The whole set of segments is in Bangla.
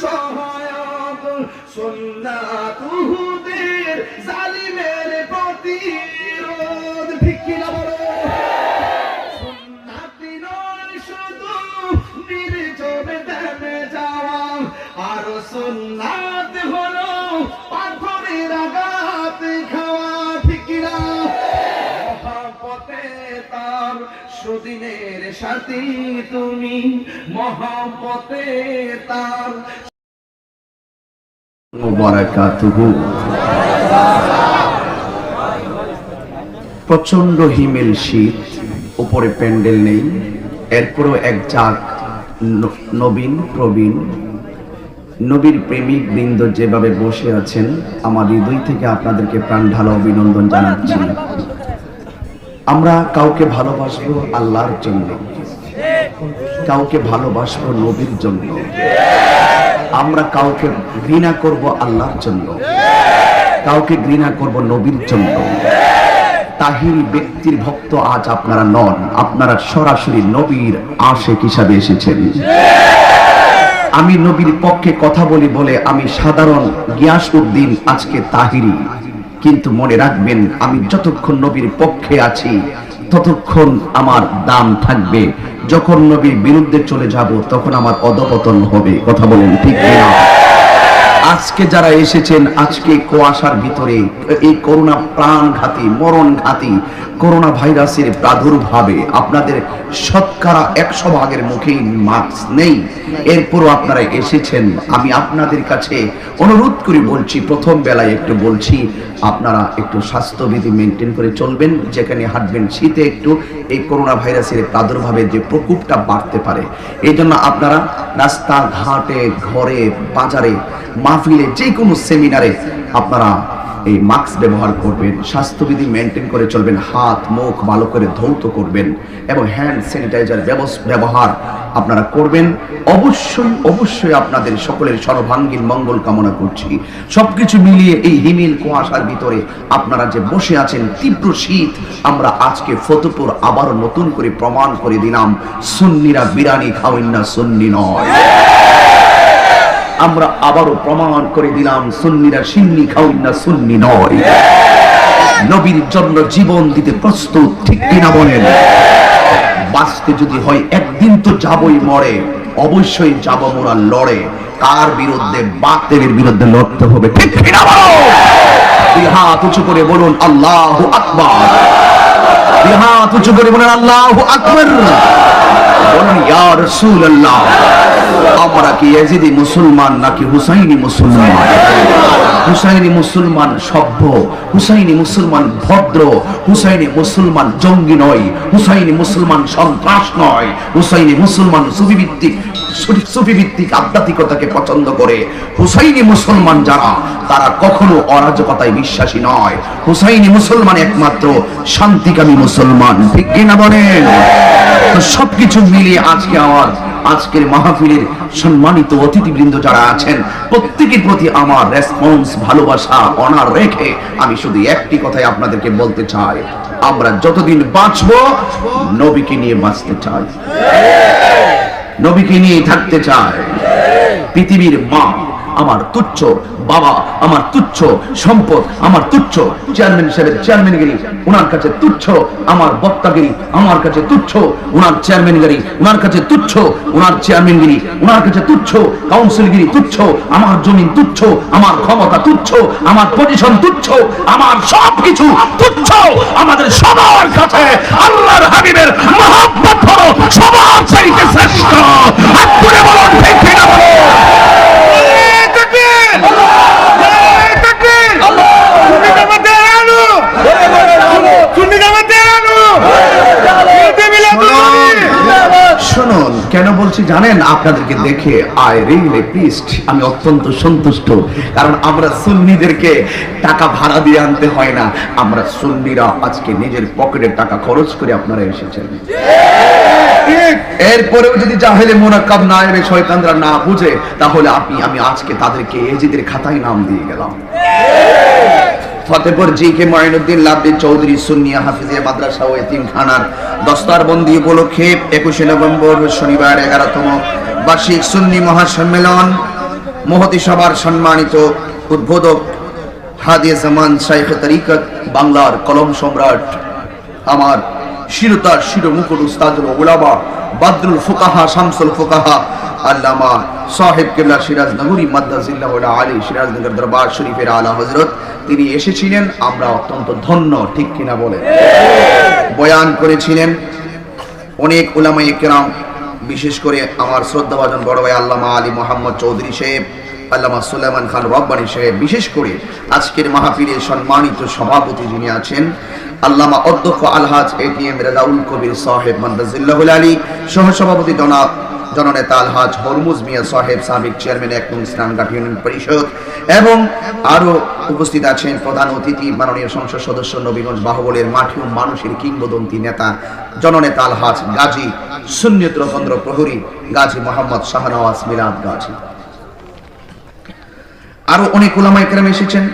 সহায়ক সুন্নাতুহুদের সুদিনের সাথী তুমি মহাপতে তার প্রচণ্ড হিমেল শীত, উপরে প্যান্ডেল নেই, এরপরও এক ন- নবীন প্রবীণ। নবীর প্রেমিক বৃন্দ যেভাবে বসে আছেন, আমার হৃদয় থেকে আপনাদেরকে প্রাণ ঢালা অভিনন্দন জানাচ্ছি। আমরা কাউকে ভালোবাসবো আল্লাহর জন্য, কাউকে ভালোবাসবো নবীর জন্য, আমরা কাউকে ঘৃণা করব আল্লাহর জন্য, কাউকে ঘৃণা করব নবীর জন্য। তাহিরি ব্যক্তির ভক্ত আজ আপনারা নন, আপনারা সরাসরি নবীর আশেক হিসাবে এসেছেন। আমি নবীর পক্ষে কথা বলি বলে আমি সাধারণ গিয়াস উদ্দিন আজকে তাহিরি। কিন্তু মনে রাখবেন, আমি যতক্ষণ নবীর পক্ষে আছি, ততক্ষণ আমার দাম থাকবে। যখন নবীর বিরুদ্ধে চলে যাব, তখন আমার অধপতন হবে। কথা বলেন ঠিক না আজকে যারা এসেছেন, আজকে কুয়াশার ভিতরে, এই করোনা প্রাণঘাতী মরণ ঘাতী করোনা ভাইরাসের প্রাদুর্ভাবে আপনাদের শতকরা একশো ভাগের মুখেই মাস্ক নেই। এরপরও আপনারা এসেছেন। আমি আপনাদের কাছে অনুরোধ করে, বলছি, প্রথম বেলায় একটু বলছি, আপনারা একটু স্বাস্থ্যবিধি মেনটেন করে চলবেন, যেখানে হাঁটবেন শীতে একটু। এই করোনা ভাইরাসের প্রাদুর্ভাবে যে প্রকোপটা বাড়তে পারে, এই জন্য আপনারা রাস্তা ঘাটে ঘরে, বাজারে, মাহফিলে যে কোনো সেমিনারে আপনারা এই মাস্ক ব্যবহার করবেন, স্বাস্থ্যবিধি মেনটেন করে চলবেন, হাত, মুখ ভালো করে ধৌত করবেন এবং হ্যান্ড স্যানিটাইজার ব্যবহার আপনারা করবেন। অবশ্যই অবশ্যই আপনাদের সকলের সর্বাঙ্গীন মঙ্গল কামনা করছি। সবকিছু মিলিয়ে এই হিমিল কুয়াশার ভিতরে আপনারা যে বসে আছেন, তীব্র শীত, আমরা আজকে ফতুপুর আবার নতুন করে প্রমাণ করে দিলাম, সুন্নিরা বিরানি খাওয়েন না, সুন্নি নয়। আমরা আবারও প্রমাণ করে দিলাম, সুন্নিরা সিন্নি খাওয়েন না সুন্নি নয়। নবীর জন্য জীবন দিতে প্রস্তুত, ঠিক কিনা বলেন? বাঁচতে যদি হয়, একদিন তো যাবই মরে, অবশ্যই যাব মোরা লড়ে। কার বিরুদ্ধে? বাতিলের বিরুদ্ধে লড়তে হবে, ঠিক কিনা বলো? দুই হাত উঁচু করে বলুন, আল্লাহ আকবার। দুই উঁচু করে বলুন, আল্লাহ আকবার। বলুন, ইয়া রাসূলুল্লাহ, আমরা কি ইয়াজিদি মুসলমান নাকি হুসাইনি মুসলমান? হুসাইনি মুসলমান সভ্য, হুসাইনি মুসলমান ভদ্র, হুসাইনি মুসলমান জঙ্গি নয়, হুসাইনি মুসলমান সন্ত্রাস নয়, হুসাইনি মুসলমান আধ্যাত্মিকতাকে পছন্দ করে হুসাইনি মুসলমান যারা, তারা কখনো অরাজকতায় বিশ্বাসী নয়। হুসাইনি মুসলমান একমাত্র শান্তিকামী মুসলমান। ঠিক কিনা বলেন? তো সবকিছু মিলিয়ে আজকে আমার, আজকের মাহফিলের সম্মানিত অতিথিবৃন্দ যারা আছেন, প্রত্যেকের প্রতি আমার রেসপন্স ভালোবাসা অনার রেখে আমি শুধু একটি কথাই আপনাদেরকে বলতে চাই। আমরা যতদিন বাঁচবো, নবীকে নিয়ে বাঁচতে চাই। নবীকে নিয়ে থাকতে চায়। পৃথিবীর মা আমার তুচ্ছ বাবা, আমার তুচ্ছ সম্পদ, আমার তুচ্ছ। চেয়ারম্যান সাহেবের চেয়ারম্যানগিরি ওনার কাছে তুচ্ছ। আমার বক্তাগিরি আমার কাছে তুচ্ছ। ওনার চেয়ারম্যানগিরি ওনার কাছে তুচ্ছ। ওনার চেয়ারম্যানগিরি ওনার কাছে তুচ্ছ। কাউন্সিলগিরি তুচ্ছ। আমার জমিন তুচ্ছ। আমার ক্ষমতা তুচ্ছ। আমার পজিশন তুচ্ছ। আমার সব কিছু তুচ্ছ। আমাদের সবার কাছে আল্লাহর হাবিবের মহাব্বত সবার চাইতে শ্রেষ্ঠ। হাত তুলে বলুন, ঠিক কিনা বলুন শুনুন কেন বলছি জানেন আপনাদেরকে দেখে আই রিয়েলি প্লিজড আমি অত্যন্ত সন্তুষ্ট। কারণ আমরা সুন্নিদেরকে টাকা ভাড়া দিয়ে আনতে হয় না। আমরা সুন্নিরা আজকে নিজের পকেটের টাকা খরচ করে আপনারা এসেছেন। এরপরেও যদি জাহেলে মোনাক্কাব না এবে শয়তানরা না বুঝে, তাহলে আপনি, আমি আজকে তাদেরকে এজিদের খাতায় নাম দিয়ে গেলাম। ফতেপুর জি কে মঈনুদ্দিন লাভদি চৌধুরী সুন্নিয়া হাফিজিয়া মাদ্রাসা ও এতিমখানার দস্তারবন্দি উপলক্ষে একুশে নভেম্বর শনিবার এগারোতম বার্ষিক সুন্নি মহাসম্মেলন, মহতি সভার সম্মানিত উদ্বোধক হাদিয়া জামান শাইখ তরিকত বাংলার কলম সম্রাট আমার শিরতার শির মুকুট উস্তাদুল উলামা বাদরুল ফুকাহা, শামসুল ফুকাহা, আল্লামা সাহেব কেবলা সিরাজ নগরী মাদ্দাজিল্লাহ আলী সিরাজনগর দরবার শরীফের আলা হজরত তিনি এসেছিলেন, আমরা অত্যন্ত ধন্য, ঠিক কিনা বলে বয়ান করেছিলেন অনেক উলামাই কেরাম বিশেষ করে আমার শ্রদ্ধাভাজন বড় ভাই আল্লামা আলী মোহাম্মদ চৌধুরী সাহেব, আল্লামা সুলাইমান খান রব্বানি সাহেব, বিশেষ করে আজকের মাহফিলের সম্মানিত সভাপতি যিনি আছেন, আল্লামা অধ্যক্ষ আলহাজ এটিএম রেজাউল কবির সাহেব মান্দাজিল্লাহুল আলী, সহসভাপতি জনাব জননেতা আলহাজ হরমুজ মিয়া সাহেব, সাবেক চেয়ারম্যান এক ইসলামঘাট ইউনিয়ন পরিষদ, এবং আরও উপস্থিত আছেন প্রধান অতিথি মাননীয় সংসদ সদস্য নবীগঞ্জ বাহুবলের মাঠি ও মানুষের কিংবদন্তি নেতা জননেতা আলহাজ গাজী সুন্নিয়ত রতন্দ্র প্রহরী গাজী মোহাম্মদ শাহনওয়াজ মিলাদ গাজী। আরও অনেক ওলামাই কেরাম এসেছেন,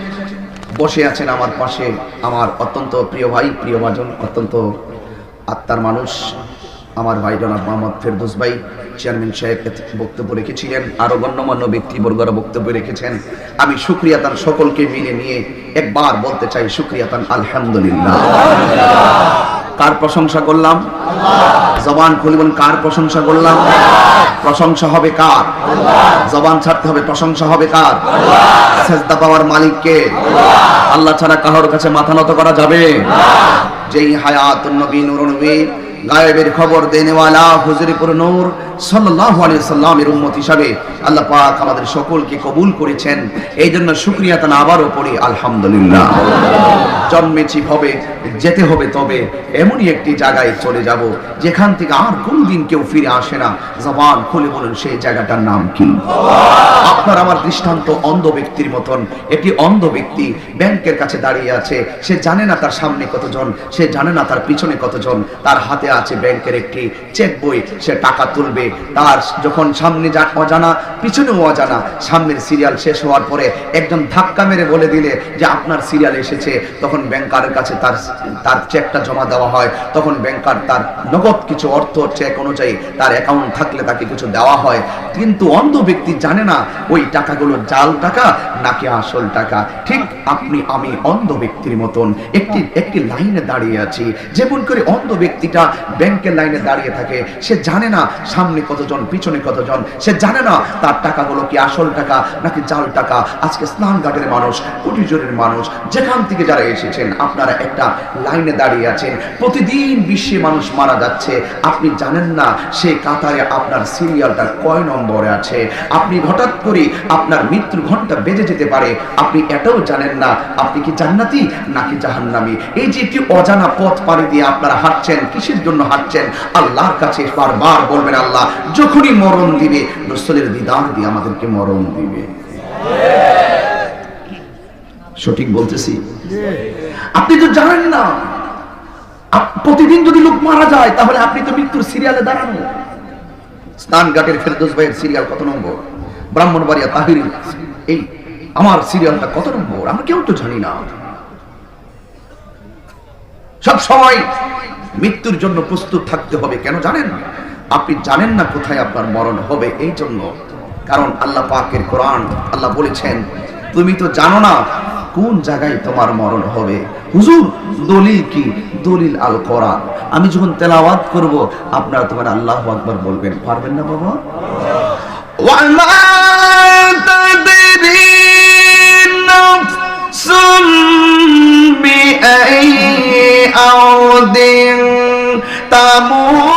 বসে আছেন আমার পাশে আমার অত্যন্ত প্রিয় ভাই, প্রিয় ভাজন, অত্যন্ত আত্মার মানুষ আমার ভাই জনাব মোহাম্মদ ফেরদৌস ভাই, চেয়ারম্যান সাহেব বক্তব্য রেখেছিলেন, আরও গণ্যমান্য ব্যক্তিবর্গরা বক্তব্য রেখেছেন। আমি সুক্রিয়া তান সকলকে মিলে নিয়ে একবার বলতে চাই সুক্রিয়া তান আলহামদুলিল্লাহ। কার প্রশংসা করলাম? জবান খুলে বলুন কার প্রশংসা করলাম? প্রশংসা হবে কার? জবান ছাড়তে হবে, প্রশংসা হবে কার? সেজদা পাওয়ার মালিককে আল্লাহ ছাড়া কারোর কাছে মাথা নত করা যাবে? যেই হায়াত নবী নূর নবী গায়েবের খবর দেনেওয়ালা হুজুরিপুর নূর সাল্লাল্লাহু আলাইহি সাল্লামের উম্মত হিসাবে আল্লাহ পাক আমাদের সকলকে কবুল করেছেন। এই জন্য শুকরিয়া তান আবারও পড়ি, আলহামদুলিল্লাহ। জন্মেছি হবে, যেতে হবে তবে এমনই একটি জায়গায় চলে যাব, যেখান থেকে আর কোনদিন কেউ ফিরে আসে না। জবান খুলে বলুন, সেই জায়গাটার নাম কি? আপনার আমার দৃষ্টান্ত অন্ধ ব্যক্তির মতন। একটি অন্ধ ব্যক্তি ব্যাংকের কাছে দাঁড়িয়ে আছে। সে জানে না তার সামনে কতজন, সে জানে না তার পিছনে কতজন। তার হাতে আছে ব্যাংকের একটি চেক বই, সে টাকা তুলবে। তার যখন সামনে যা- অজানা পিছনেও অজানা, সামনের সিরিয়াল শেষ হওয়ার পরে একজন ধাক্কা মেরে বলে দিলে যে আপনার সিরিয়াল এসেছে। তখন ব্যাংকারের কাছে তার তার চেকটা জমা দেওয়া হয়। তখন ব্যাংকার তার নগদ কিছু অর্থ, চেক অনুযায়ী তার অ্যাকাউন্ট থাকলে তাকে কিছু দেওয়া হয়। কিন্তু অন্ধ ব্যক্তি জানে না ওই টাকাগুলো জাল টাকা নাকি আসল টাকা। ঠিক আপনি, আমি অন্ধ ব্যক্তির মতন একটি একটি লাইনে দাঁড়িয়ে আছি। যেমন করে অন্ধ ব্যক্তিটা ব্যাংকের লাইনে দাঁড়িয়ে থাকে। সে জানে না সামনে কতজন, পিছনে কতজন। সে জানে না তার টাকাগুলো কি আসল টাকা নাকি জাল টাকা। আজকে স্নানঘাটের মানুষ কুটিজোরের মানুষ, যেখান থেকে যারা এসেছেন, আপনারা একটা লাইনে দাঁড়িয়ে আছেন। প্রতিদিন বিশ্বে মানুষ মারা যাচ্ছে। আপনি জানেন না, সে কাতারে আপনার সিরিয়ালটা কয় নম্বরে আছে। আপনি হঠাৎ করে আপনার মৃত্যুর ঘণ্টা বেজে যেতে পারে। আপনি এটাও জানেন না, আপনি কি জান্নাতি নাকি জাহান্নামি? এই যে একটি অজানা পথ পাড়ি দিয়ে আপনারা হাঁটছেন, কিসের জন্য হাঁটছেন, আল্লাহর কাছে বারবার বলবেন, আল্লাহ, যখনই মরণ দিবে, রসুলের দিদার দিয়ে আমাদেরকে মরণ দিবে। সঠিক বলতেছি? আপনি তো জানেন না প্রতিদিন যদি লোক মারা যায়, তাহলে আপনি তো মৃত্যুর সিরিয়ালে দাঁড়ানো। স্নানঘাটের ফেরদোস ভাইয়ের সিরিয়াল কত নম্বর? ব্রাহ্মণবাড়িয়া তাহির, এই, আমার সিরিয়ালটা কত নম্বর? আমরা কেউ তো জানি না। সব সময় মৃত্যুর জন্য প্রস্তুত থাকতে হবে কেন জানেন আপনি জানেন না কোথায় আপনার মরণ হবে এই জন্য কারণ আল্লাহ পাকের কোরআন আল্লাহ বলেছেন তুমি তো জানো না কোন জায়গায় তোমার মরণ হবে হুজুর দলিল কি দলিল আল কোরআন আমি যখন তেলাওয়াত করব আপনারা তোমার আল্লাহ আকবার বলবেন পারবেন না বাবা وما تدري نفس بأي أرض تموت